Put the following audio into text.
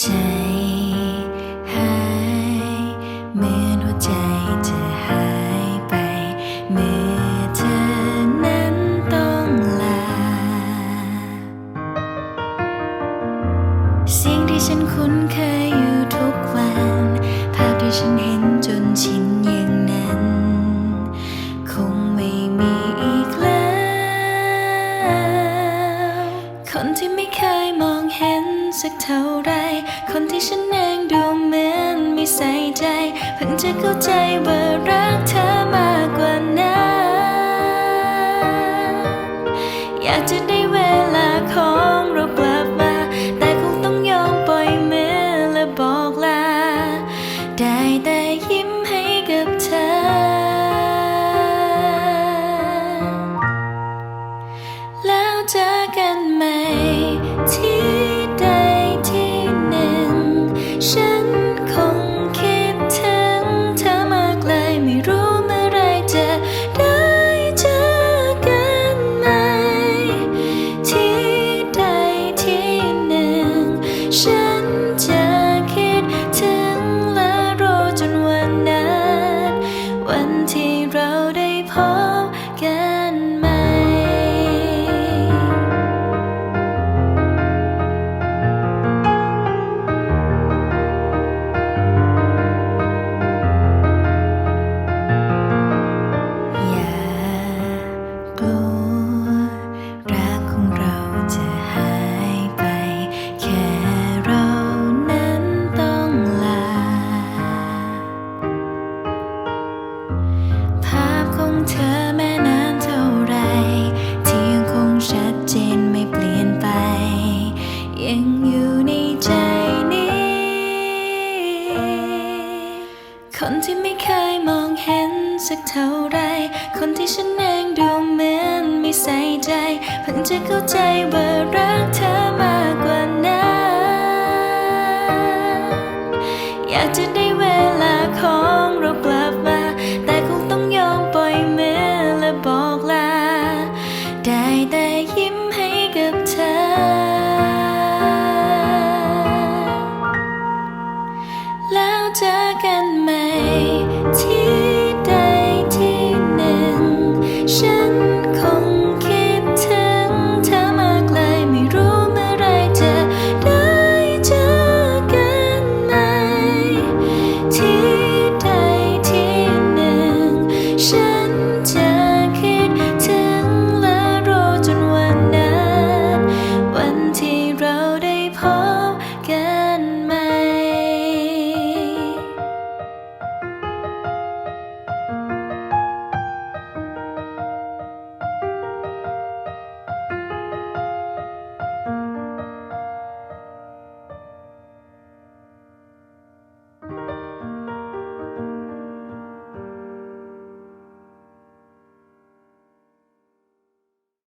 ใจหายเหมือนหัวใจเธหายไป เมื่อเธอนั้นต้องลา เสียงที่ฉันคุ้นเคยอยู่ อยมองเห็นสักเท่าไร คนที่ฉันเองดูเหมือนไม่ใส่ใจ เพิ่งจะเข้าใจว่ารักเธอมากกว่านั้น อยากจะได้เวลาของเรากลับมา แต่คงต้องยอมปล่อยมือและบอกลา ได้แต่ยิ้มให้กับเธอ แล้วเจอกันใหม่ คนที่ไม่เคยมองเห็นสักเท่าไร คนที่ฉันเองดูเหมือนไม่ใส่ใจ เพิ่งจะเข้าใจว่ารักเธอมากกว่านั้น อยากจะได้เว ฉันคงคิดถึงเธอมากลไม่รู้เมื่อไรจะได้เจอกันไหม ที่ใดที่หนึ่งฉัน